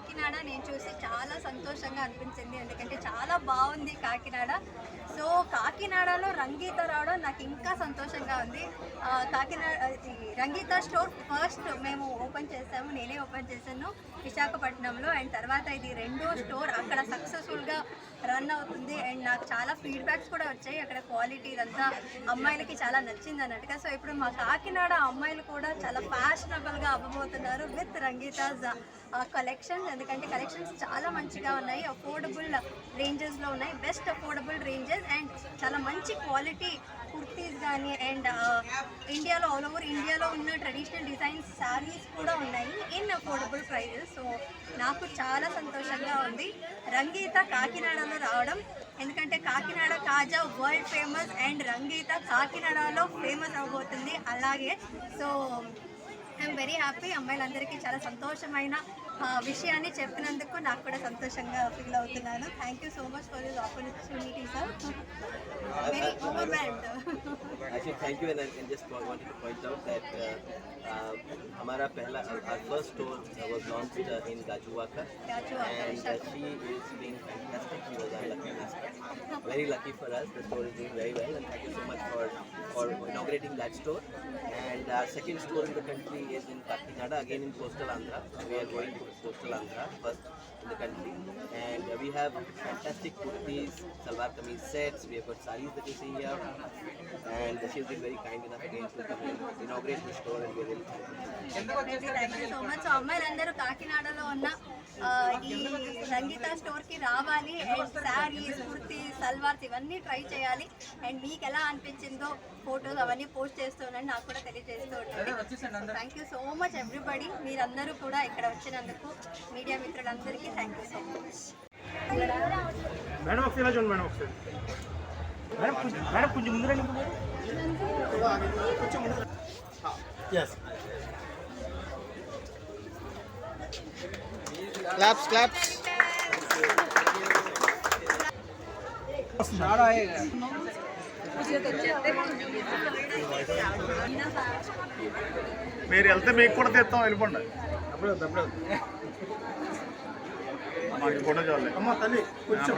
కాకినాడ నేను చూసి చాలా సంతోషంగా అనిపించింది. ఎందుకంటే చాలా బాగుంది కాకినాడ. సో కాకినాడలో రంగీత రావడం నాకు ఇంకా సంతోషంగా ఉంది. కాకినాడ రంగీత స్టోర్ ఫస్ట్ మేము ఓపెన్ చేసాము. నేనే ఓపెన్ చేశాను విశాఖపట్నంలో. అండ్ తర్వాత ఇది రెండో స్టోర్. అక్కడ సక్సెస్ఫుల్గా రన్ అవుతుంది. అండ్ నాకు చాలా ఫీడ్బ్యాక్స్ కూడా వచ్చాయి. అక్కడ క్వాలిటీ ఇదంతా అమ్మాయిలకి చాలా నచ్చింది అన్నట్టుగా. సో ఇప్పుడు మా కాకినాడ అమ్మాయిలు కూడా చాలా ఫ్యాషనబుల్గా అవ్వబోతున్నారు విత్ రంగీతాస్ కలెక్షన్స్ ఎందుకంటే కలెక్షన్స్ చాలా మంచిగా ఉన్నాయి. అఫోర్డబుల్ రేంజెస్లో ఉన్నాయి. బెస్ట్ అఫోర్డబుల్ రేంజెస్ అండ్ చాలా మంచి క్వాలిటీ కుర్తీస్ కానీ అండ్ ఇండియాలో ఆల్ ఓవర్ ఇండియాలో ఉన్న ట్రెడిషనల్ డిజైన్స్ శారీస్ కూడా ఉన్నాయి. ఇన్ అఫోర్డబుల్ ప్రైజెస్ సో నాకు చాలా సంతోషంగా ఉంది. రంగీత కాకినాడలో రావడం ఎందుకంటే Kakinada kaja world famous and Rangeetha కాకినాడలో ఫేమస్ అవబోతుంది అలాగే సో ఐఎమ్ వెరీ హ్యాపీ అమ్మాయిలందరికీ చాలా సంతోషమైన విషయాన్ని చెప్పినందుకు నాకు కూడా సంతోషంగా ఫీల్ అవుతున్నాను thank you so much for this opportunity sir very overwhelmed Actually, thank you, and I and just wanted to point out that uh, uh, our, pehla, our first store was launched uh, in Gajuwaka, and uh, she is being fantastic. She was our lucky master. Very lucky for us. The store is doing very well, and thank you so much for for inaugurating that store. And our second store in the country is in Kakinada, again in coastal Andhra. We are going to coastal Andhra first in the country, and we have fantastic kurtis, salwar kameez sets. We have got saris that you see here, and she has been very kind enough again to come and inaugurate the store, and we are really thankful. Thank you so much so అమ్మాయిలందరూ కాకినాడలో ఉన్న ఆ, ఈ సంగీత స్టోర్కి రావాలి and saris kurti అన్వార్స్ ఇవన్నీ try చేయాలి and మీకు ఎలా అనిపించిందో ఫోటోస్ అవన్నీ పోస్ట్ చేస్తున్నాను నాకు కూడా తెలియజేస్తూ ఉంటుంది thank you so much everybody మీరందరూ కూడా ఇక్కడ వచ్చినందుకు మీడియా మిత్రులందరికీ thank you so much claps claps మీరు వెళ్తే మీకు కూడా తెస్తాం వెళ్ళిపోండి. మాకు కూడా చూడాలి తల్లి కొంచెం